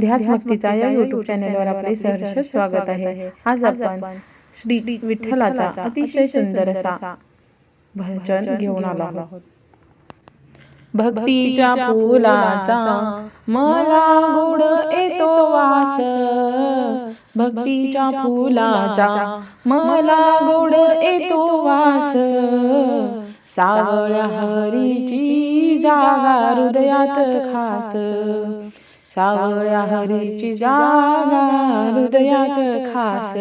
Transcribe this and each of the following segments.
ध्यास भक्तीचा या युट्यूब चॅनलवर आपले सहर्ष स्वागत आहे. आज आपण श्री विठ्ठलाचा अतिशय सुंदर असा भजन घेऊन आलो आहोत. भक्तीच्या फुलाचा मला गोड येतो वास. भक्तीच्या फुलाचा मला गोड येतो वास. सावळ्या हरीची जागा हृदयात खास. सावळ्या हरीची जागा हृदयात खास.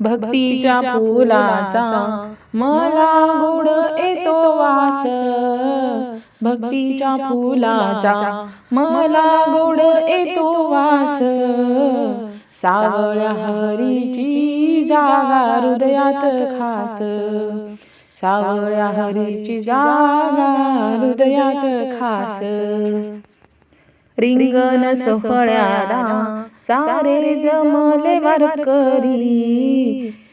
भक्तीच्या फुलाचा मला गोड येतो वास. भक्तीच्या फुलाचा मला गोड येतो वास. सावळ्या हरीची जागा हृदयात खास. सावळ्या हरीची जागा हृदयात खास. रिंगण सोहळ्याला सारे जमले वारकरी.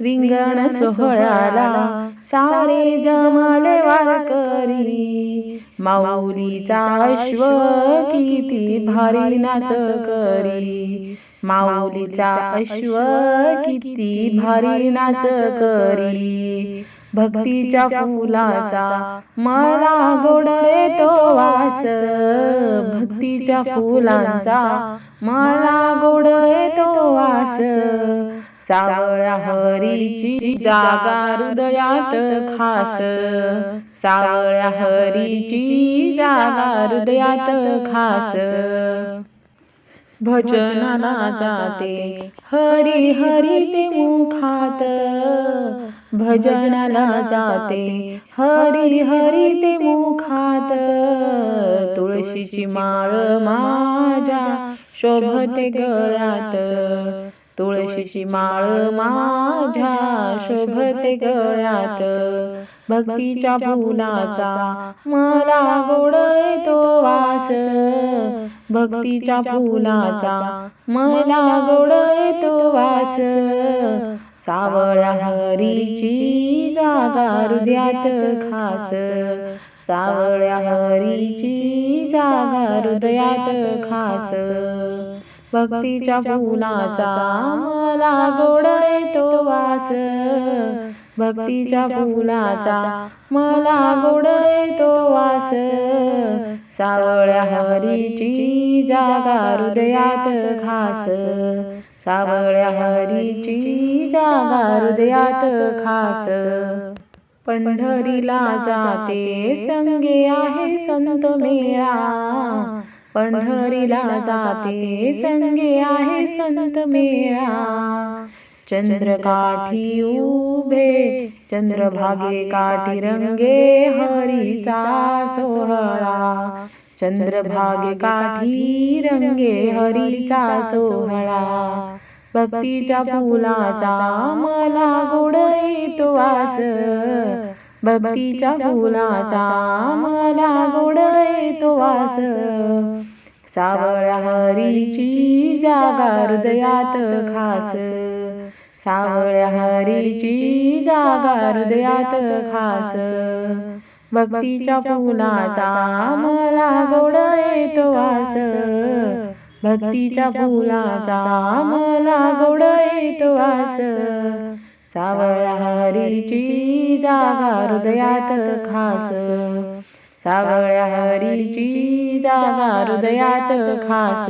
रिंगण सोहळ्याला सारे जमले वारकरी. माऊलीचा अश्व किती भारी नाच करी. माऊलीचा अश्व किती भारी नाच करी. भक्तीच्या फुलाचा मला गोड येतो वास. भक्तीच्या फुलांचा मला गोड येतो वास. सावळ्या हरीची जागा हृदयात खास. सावळ्या हरीची जागा हृदयात खास. भजनाला जाते. हरी हरी ते मुखात भजनाला जाते. हरी हरी ते मुखात तुळशीची माळ माझ्या शोभते गळ्यात. तुळशीची माळ माझ्या शोभते गळ्यात. भक्तीच्या फुलाचा मला गोड येतो वास. भक्तीच्या फुलाचा मला गोड येतो वास. सावळ्या हरीची जागा हृदयात खास. सावळ्या हरीची जागा हृदयात खास. भक्तीच्या फुलाचा मला गोड वास भक्तीच्या फुलाचा मला गोड येतो वास. सावळ्या हरीची जागा हृदयात खास. सावळ्या हरीची जागा हृदयात खास. पंढरीला जाते संगे आहे संत मेळा. पंढरीला जाते संगे आहे संत मेळा. चंद्रकाठी उभे चंद्रभागे काठी रंगे हरीचा सोहळा. चंद्रभागे काठी रंगे हरीचा सोहळा. भक्तीच्या फुलाचा मला गोड येतो वास. भक्तीच्या फुलाचा मला गोड येतो वास. सावळ्या हरीची जागा हृदयात खास. सावळ्या हरीची जागा हृदयात खास. भक्तीच्या फुलाचा मला गोड येतो वास. भक्तीच्या फुलाचा मला गोड येतो वास. सावळ्या हरीची जागा हृदयात खास. सावळ्या हरीची जागा हृदयात खास.